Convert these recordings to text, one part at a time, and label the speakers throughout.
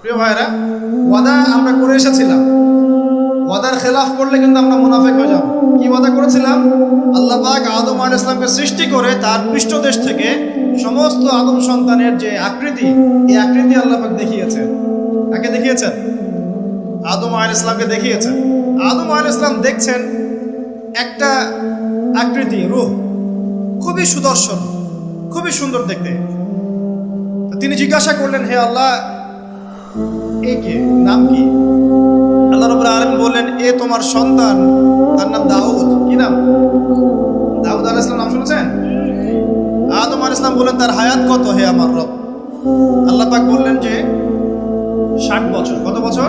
Speaker 1: প্রিয় ভাইরা ওয়াদা আমরা করে এসেছিলাম। ওয়াদার খেলাফ করলে কিন্তু আমরা মুনাফেক হয়ে যাব। কি ওয়াদা করেছিলাম? আল্লাহ পাক আদম আল ইসলামকে সৃষ্টি করে তার পৃষ্ঠদেশ থেকে সমস্ত আদম সন্তানের যে আকৃতি, এই আকৃতি আল্লাহ পাক দেখিয়েছেন। তাকে দেখিয়েছেন? আদম আল ইসলামকে দেখিয়েছেন। আদম আল ইসলাম দেখছেন একটা আকৃতি রূহ খুবই সুদর্শন, খুবই সুন্দর দেখতে। তিনি জিজ্ঞাসা করলেন, হে আল্লাহ এ কে? নাম কি? আল্লাহ রবুল্লা আলম বললেন, এ তোমার সন্তান, তার নাম দাউদ। কি নাম? দাউদ আল ইসলাম নাম শুনেছেন? আদম আল ইসলাম বললেন, তার হায়াত কত হে আমার রব? আল্লাহ পাক বললেন যে, ষাট বছর। কত বছর?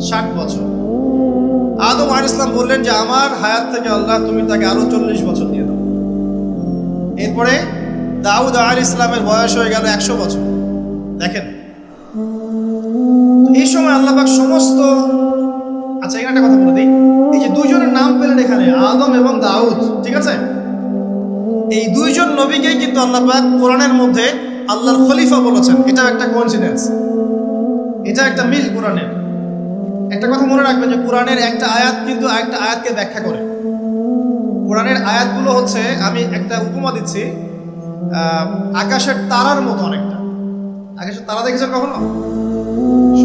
Speaker 1: ষাট বছর। আদম আল ইসলাম বললেন যে, আমার হায়াত থেকে আল্লাহ, তুমি তাকে আরও চল্লিশ বছর দিয়ে দাও। এরপরে দাউদ আল ইসলামের বয়স হয়ে গেল একশো বছর। দেখেন আল্লাহবাক সমস্ত আচ্ছা এখানে একটা কথা বলে দিই। এই যে দুইজনের নাম পেলেন এখানে, আদম এবং দাউদ, ঠিক আছে? এই দুইজন নবীকেই কিন্তু আল্লাহবাক কোরআনের মধ্যে আল্লাহর খলিফা বলেছেন। এটা একটা কোইন্সিডেন্স এটা একটা মিল কোরআনের। একটা কথা মনে রাখবেন যে কোরআনের একটা আয়াত কিন্তু একটা আয়াতকে ব্যাখ্যা করে। কোরআনের আয়াতগুলো হচ্ছে, আমি একটা উপমা দিচ্ছি আকাশের তারার মতো অনেকটা। আকাশের তারা দেখেছেন কখনো?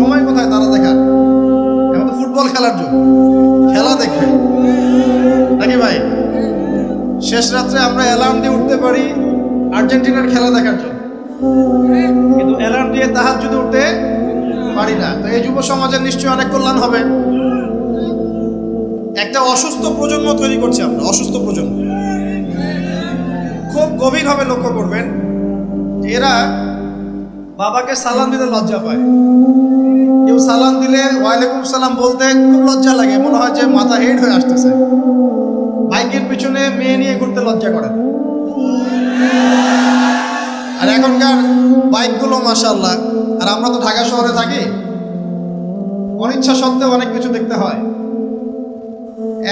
Speaker 1: সময় কোথায়? তারা দেখার এখন তো ফুটবল খেলার জন্য। খেলা দেখবে নাকি ভাই? শেষ রাত্রে আমরা অ্যালার্ম দিয়ে উঠতে পারি আর্জেন্টিনার খেলা দেখার জন্য। কিন্তু অ্যালার্ম দিয়ে তাহার যদি উঠতে পারি না। তো এই যুব সমাজের নিশ্চয়ই অনেক কল্যাণ হবে। একটা অসুস্থ প্রজন্ম তৈরি করছি আমরা, অসুস্থ প্রজন্ম। খুব গভীরভাবে লক্ষ্য করবেন এরা বাবাকে সালাম দিতে লজ্জা পায়। সালাম দিলে ওয়ালাইকুম সালাম বলতে খুব লজ্জা লাগে, মনে হয় যে মাথা হেড হয়ে আসতেছে। বাইকের পিছনে মেয়ে নিয়ে ঘুরতে লজ্জা করে। আর এখনকার বাইকগুলো মাসাল্লাহ আর আমরা তো ঢাকা শহরে থাকি, অনিচ্ছা সত্ত্বেও অনেক কিছু দেখতে হয়।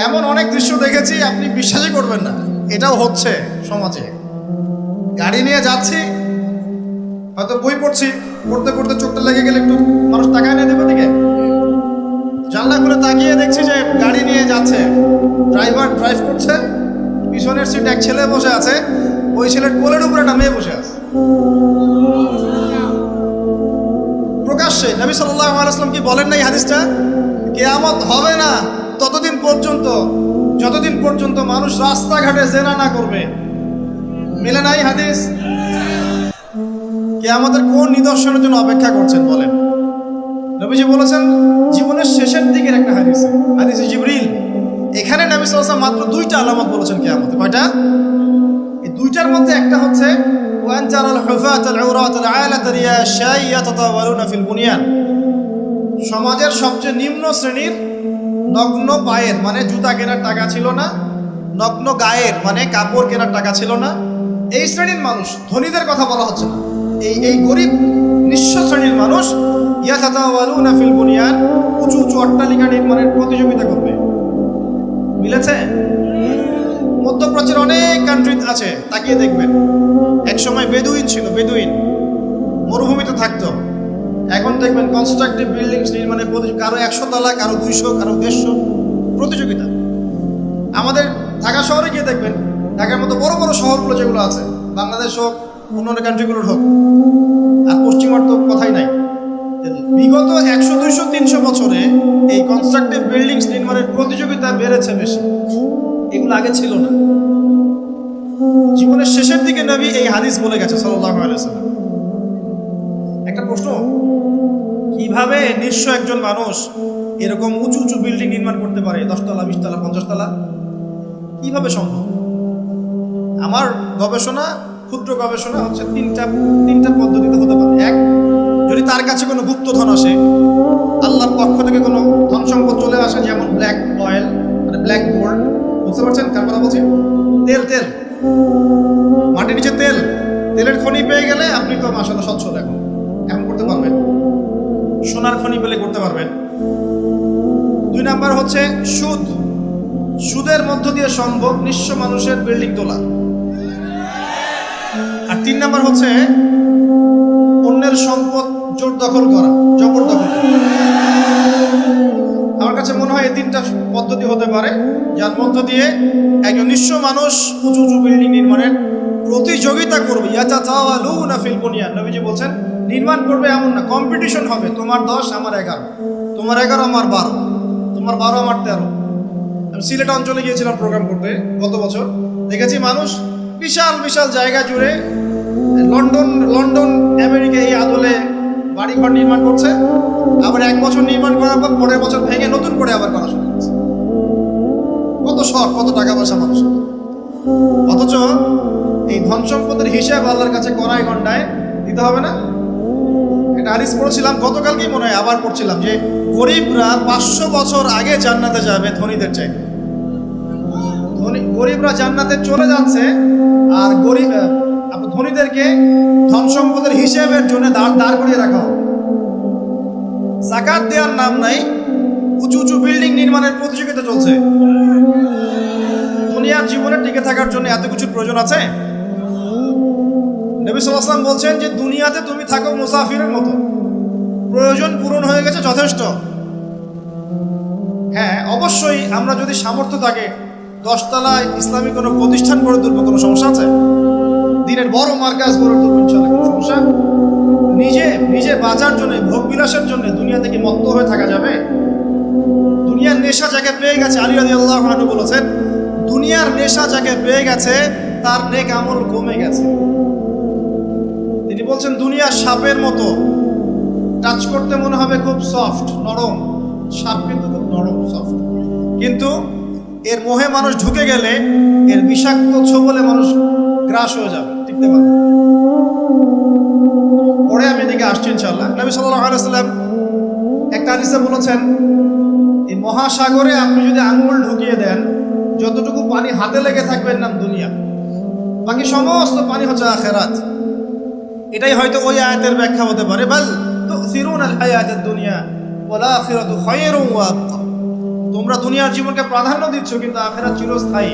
Speaker 1: এমন অনেক দৃশ্য দেখেছি, আপনি বিশ্বাসই করবেন না, এটাও হচ্ছে সমাজে। গাড়ি নিয়ে যাচ্ছি, হয়তো বই পড়ছি, পড়তে পড়তে চোখটা লেগে গেলে একটু যাচ্ছে ড্রাইভার ড্রাইভ করছে। পিছনের সিটে এক ছেলে বসে আছে। ওই ছেলের কোলের উপরে একটা মেয়ে বসে আছে। প্রকাশ্যে নবী সাল্লাহ আলাইসলাম কি বলেন না এই হাদিসটা? কেয়ামত হবে না। ততদিন পর্যন্ত, যতদিন পর্যন্ত মানুষ রাস্তাঘাটে জেনা না করবে। মেলে নাই হাদিস? কে আমাদের কোন নিদর্শনের জন্য অপেক্ষা করছেন বলেন। নবীজি বলেছেন, জীবনের শেষের দিকের একটা হাদিস। হাদিসে জিবরিল এখানে নবী সাল্লাল্লাহু মাত্র দুইটা আলামত বলেছেন কে আমাদের কয়টা? এই দুইটার মধ্যে একটা হচ্ছে, ওয়ান জারাল হুফাত আল উরাত আল আলাত রিয়াশা ইয়াতাতাওয়ালুনা ফিল বুনিয়ান। সমাজের সবচেয়ে নিম্ন শ্রেণির নগ্ন পায়ের মানে জুতা কেনার টাকা ছিল না, নগ্ন গায়ের মানে কাপড় কেনার টাকা ছিল না। এই শ্রেণির মানুষ, ধনীদের কথা বলা হচ্ছে না। এই এই গরিব, নিঃস্ব শ্রেণির মানুষ ইয়াতাতাওয়ালুনা ফিল বুনিয়ান, উঁচু উঁচু অট্টালিকা নির্মাণের প্রতিযোগিতা করবে। মিলেছে? মধ্যপ্রাচ্যের অনেক কান্ট্রি আছে, তাকিয়ে দেখবেন। এক সময় বেদুইন ছিল, বেদুইন। মরুভূমিতে থাকতো। এখন দেখবেন কনস্ট্রাকটিভ বিল্ডিংস নির্মাণের প্রতি কারও একশো তলা, কারও দুইশো, কারও দেড়শো প্রতিযোগিতা। আমাদের ঢাকা শহরে গিয়ে দেখবেন, ঢাকার মতো বড় বড় শহরগুলো যেগুলো আছে, বাংলাদেশ হোক, অন্যান্য কান্ট্রিগুলোর হোক, আর পশ্চিমার তো কথাই নাই। বিগত একশো, দুইশো, তিনশো বছরে এই কনস্ট্রাকটিভ বিল্ডিংস নির্মাণের প্রতিযোগিতা বেড়েছে বেশি। এগুলো আগে ছিল না। জীবনের শেষের দিকে নবী এই হাদিস বলে গেছে সাল্লাহ আলাইসাল্লাম একটা প্রশ্ন, কীভাবে নিঃস্ব একজন মানুষ এরকম উঁচু উঁচু বিল্ডিং নির্মাণ করতে পারে, দশতলা, বিশতলা, পঞ্চাশতলা? কীভাবে সম্ভব? আমার গবেষণা, ক্ষুদ্র গবেষণা হচ্ছে তিনটা তিনটা পদ্ধতিতে হতে পারে। এক যদি তার কাছে কোনো গুপ্তধন আসে, আল্লাহর পক্ষ থেকে কোনো ধন সম্পদ চলে আসে, যেমন ব্ল্যাক অয়েল মানে ব্ল্যাক গোল্ড বুঝতে পারছেন? কার কথা বলছি, তেল তেল। মাটির নিচে তেল। তেলের খনি পেয়ে গেলে আপনি তো মাসাল্লাহ সচ্ছল এখন এখন করতে পারবেন। সোনার খনি পেলে করতে পারবেন। দুই নাম্বার হচ্ছে সুদ। সুদের মধ্য দিয়ে সম্ভব নিঃস্ব মানুষের বিল্ডিং তোলা। আর তিন নাম্বার হচ্ছে অন্যের সম্পদ জোর দখল করা, জবর দখল আমার কাছে মনে হয় এই তিনটা পদ্ধতি হতে পারে, যার মধ্য দিয়ে একজন নিঃস্ব মানুষ উঁচু উঁচু বিল্ডিং নির্মাণের প্রতিযোগিতা করবে। ইয়াচা চাওয়ালু না ফিলবনিয়া নবীজি বলছেন, নির্মাণ করবে এমন না কম্পিটিশন হবে। তোমার দশ, আমার এগারো। তোমার এগারো, আমার বারো। তোমার বারো, আমার তেরো। আমি সিলেট অঞ্চলে গিয়েছিলাম প্রোগ্রাম করতে গত বছর। দেখেছি মানুষ বিশাল বিশাল জায়গা জুড়ে লন্ডন লন্ডন, আমেরিকা এই আদলে বাড়িঘর নির্মাণ করছে। আবার এক বছর নির্মাণ করার পর পরের বছর ভেঙে নতুন করে আবার করা শুরু করছে। কত শখ কত টাকা পয়সা মানুষ। অথচ এই ধন সম্পদের হিসাব আল্লাহর কাছে করাই ঘন্টায় দিতে হবে না। এটা আরিস পড়ছিলাম, গতকালকেই মনে হয় আবার পড়ছিলাম যে গরিবরা পাঁচশো বছর আগে জান্নাতে যাবে ধনীদের ধনী, গরিবরা জান্নাতে চলে যাচ্ছে আর গরিব ধনীদেরকে ধন সম্পদের হিসেবের জন্য দাঁড় দাঁড় করিয়ে রাখা জাকাত দেওয়ার নাম নাই, উঁচু উঁচু বিল্ডিং নির্মাণের প্রতিযোগিতা চলছে। দুনিয়ার জীবনে টিকে থাকার জন্য এত কিছুর প্রয়োজন আছে? নবী সাল্লাম বলছেন যে, দুনিয়াতে তুমি থাকো মুসাফিরের মতো। প্রয়োজন পূরণ হয়ে গেছে যথেষ্ট। হ্যাঁ অবশ্যই আমরা যদি সামর্থ্য থাকে, দশতলায় ইসলামিক কোনো প্রতিষ্ঠান গড়ে তুলবো, কোনো সমস্যা আছে? দিনের বড় মার্কাজ তুলবো ইনশাল্লাহ কোনো সমস্যা। নিজে নিজে বাঁচার জন্য, ভোগ বিলাসের জন্য দুনিয়া থেকে মত্ত হয়ে থাকা যাবে। দুনিয়ার নেশা যাকে পেয়ে গেছে, আলী আলী আল্লাহ বলেছেন, দুনিয়ার নেশা যাকে পেয়ে গেছে, তার নেক আমল কমে গেছে। তিনি বলছেন দুনিয়ার সাপের মতো। টাচ করতে মনে হবে খুব সফট নরম। সাপ কিন্তু খুব নরম সফট কিন্তু এর মোহে মানুষ ঢুকে গেলে, এর বিষাক্ত ছোবলে মানুষ গ্রাস হয়ে যাবে। পারবে। পরে আমি এদিকে আসছি ইনশাল্লাহ নবী একটা বলেছেন, এই মহাসাগরে আপনি যদি আঙ্গুল ঢুকিয়ে দেন, যতটুকু পানি হাতে লেগে থাকবেন নাম দুনিয়া। বাকি সমস্ত পানি হচ্ছে আখেরাত। এটাই হয়তো ওই আয়াতের ব্যাখ্যা হতে পারে। বল তো সিরুন আল দুনিয়া ওলা আখিরাতু ওয়া তোমরা দুনিয়ার জীবনকে প্রাধান্য দিচ্ছ, কিন্তু আখেরাত চিরস্থায়ী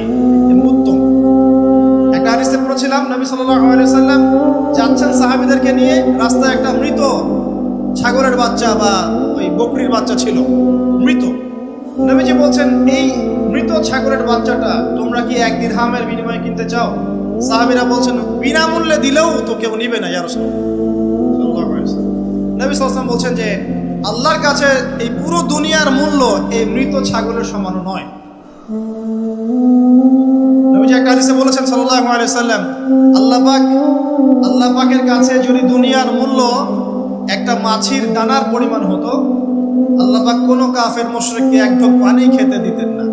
Speaker 1: উত্তম। একটা হাদিসে পড়েছিলাম, নবী সাল্লাম যাচ্ছেন সাহাবীদেরকে নিয়ে, রাস্তায় একটা মৃত ছাগলের বাচ্চা বা ওই বকরির বাচ্চা ছিল, মৃত। নবীজি বলছেন, এই মৃত ছাগলের বাচ্চাটা তোমরা কি এক দিরহামের বিনিময়ে কিনতে চাও? সাহাবীরা বলছেন, বিনামূল্যে দিলেও তো কেউ নিবে না, ইয়া ওয়াসাল্লাম। নবী সাল্লাল্লাহু বলছেন যে, আল্লাহর কাছে এই পুরো দুনিয়ার মূল্য এই মৃত ছাগলের সমানও নয়। সাল্লাম আল্লাহ পাক, আল্লাহ পাকের কাছে যদি দুনিয়ার মূল্য একটা মাছির দানার পরিমাণ হতো, আল্লাহ পাক কোনো কাফের মুশরিককে এক পানি খেতে দিতেন না।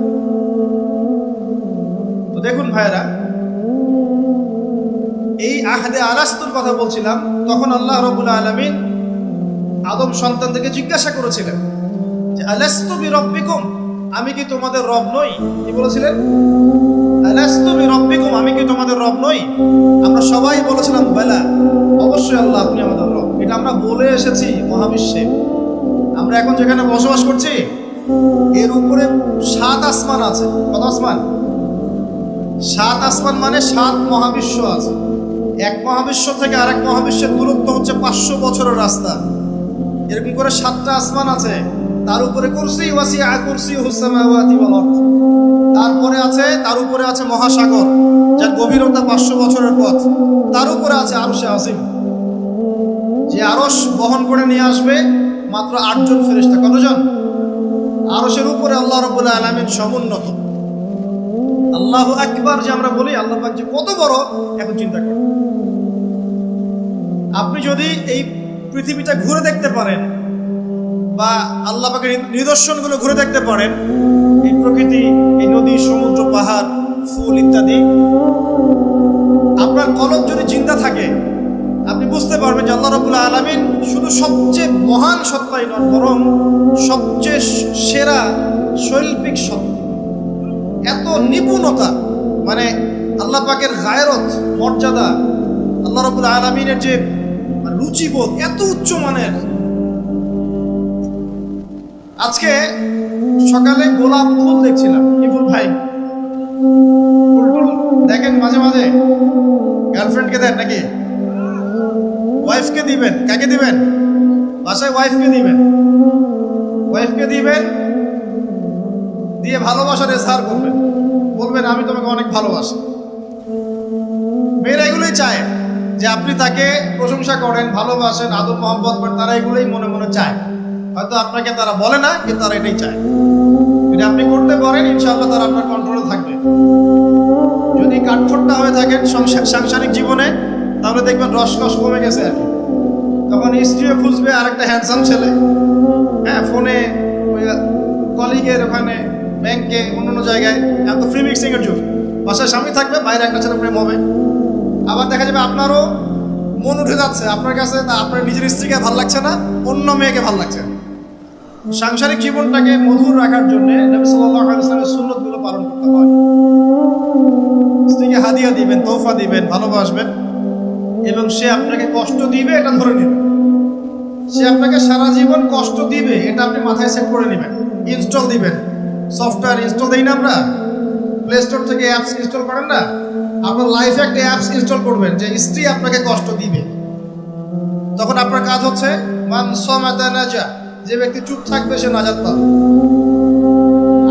Speaker 1: তো দেখুন ভাইরা এই আহদে আলাস্তুর কথা বলছিলাম, তখন আল্লাহ রবুল আলমিন আদম সন্তানদেরকে জিজ্ঞাসা করেছিলেন যে, আলাস্তু বি রব্বিকুম আমি কি তোমাদের রব নই? কি বলেছিলেন? আমি কি তোমাদের রব নই? আমরা সবাই বলেছিলাম, বেলা, অবশ্যই আল্লাহ আপনি আমাদের রব। এটা আমরা বলে এসেছি মহাবিশ্বে। আমরা এখন যেখানে বসবাস করছি, এর উপরে সাত আসমান আছে। কত আসমান? সাত আসমান মানে সাত মহাবিশ্ব আছে। এক মহাবিশ্ব থেকে আরেক মহাবিশ্বের দূরত্ব হচ্ছে পাঁচশো বছরের রাস্তা। এরকম করে সাতটা আসমান আছে। তার উপরে কুরসি ওয়াসিয়া কুরসি হুসামাওয়াতি ওয়াল আরদ। তারপরে আছে, তার উপরে আছে মহাসাগর, যার গভীরতা পাঁচশো বছরের পথ। তার উপরে আছে আরশে আজিম। যে আরশ বহন করে নিয়ে আসবে মাত্র আটজন ফেরেশতা। কতজন? আরশের উপরে আল্লাহ রবুল্লাহ আলমিন সমুন্নত। আল্লাহ আকবার যে আমরা বলি, আল্লাহ পাক যে কত বড়, এখন চিন্তা করুন আপনি যদি এই পৃথিবীটা ঘুরে দেখতে পারেন বা আল্লাহ পাকের নিদর্শনগুলো ঘুরে দেখতে পারেন। এই প্রকৃতি, এই নদী, সমুদ্র, পাহাড়, ফুল ইত্যাদি। আপনার কলব যদি চিন্তা থাকে, আপনি বুঝতে পারবেন যে আল্লাহ রবুল্লাহ আলমিন শুধু সবচেয়ে মহান সত্তাই নন, বরং সবচেয়ে সেরা শৈল্পিক সত্তা এত নিপুণতা মানে আল্লাহ পাকের গায়রত মর্যাদা, আল্লাহ রবুল আলমিনের যে রুচিবোধ, এত উচ্চ মানের আজকে সকালে গোলাপ ফুল দেখছিলাম। কি ফুল ভাই? ফুল দেখেন মাঝে মাঝে। গার্লফ্রেন্ডকে দেন নাকি? ওয়াইফকে দিবেন। কাকে দিবেন? বাসায় ওয়াইফকে দিবেন। ওয়াইফকে দিবেন। দিয়ে ভালোবাসার এজহার করবেন। বলবেন, আমি তোমাকে অনেক ভালোবাসি। মেয়েরা এগুলোই চায় যে আপনি তাকে প্রশংসা করেন, ভালোবাসেন, আদর মোহাম্মত করেন, তারা এগুলোই মনে মনে চায়। হয়তো আপনাকে তারা বলে না, কিন্তু তারা এটাই চায়। যদি আপনি করতে পারেন, ইনশাআল্লাহ তারা আপনার কন্ট্রোলে থাকবে। যদি কাঠখোট্টা হয়ে থাকেন সাংসারিক জীবনে, তাহলে দেখবেন রসকস কমে গেছে আর তখন স্ত্রীও খুঁজবে আরেকটা হ্যান্ডসাম ছেলে। হ্যাঁ ফোনে কলিগের ওখানে ব্যাংকে অন্য অন্য জায়গায়। এখন তো ফ্রি মিক্সিংয়ের যুগ। বাসায় স্বামী থাকবে, বাইরে একটা ছেলে প্রেম হবে আবার দেখা যাবে আপনারও মন উঠে যাচ্ছে। আপনার কাছে আপনার নিজের স্ত্রীকে ভালো লাগছে না, অন্য মেয়েকে ভালো লাগছে। সাংসারিক জীবনটাকে মধুর রাখার জন্য নবী সুন্নতগুলো পালন করতে হয়। স্ত্রীকে হাদিয়া দিবেন, তোফা দিবেন, ভালোবাসবেন এবং সে আপনাকে কষ্ট দিবে, এটা ধরে নেবেন। সে আপনাকে সারা জীবন কষ্ট দিবে, এটা আপনি মাথায় সেট করে নেবেন। ইনস্টল দিবেন। সফটওয়্যার ইনস্টল দিই না আমরা। প্লে স্টোর থেকে অ্যাপস ইনস্টল করেন না? আপনার লাইফে একটা অ্যাপস ইনস্টল করবেন যে স্ত্রী আপনাকে কষ্ট দিবে। তখন আপনার কাজ হচ্ছে, মান সমাতা নাজা। যে ব্যক্তি চুপ থাকবে, সে নাজাত পাবে।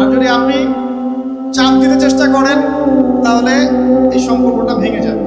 Speaker 1: আর যদি আপনি চাপ দিতে চেষ্টা করেন, তাহলে এই সম্পর্কটা ভেঙে যাবে।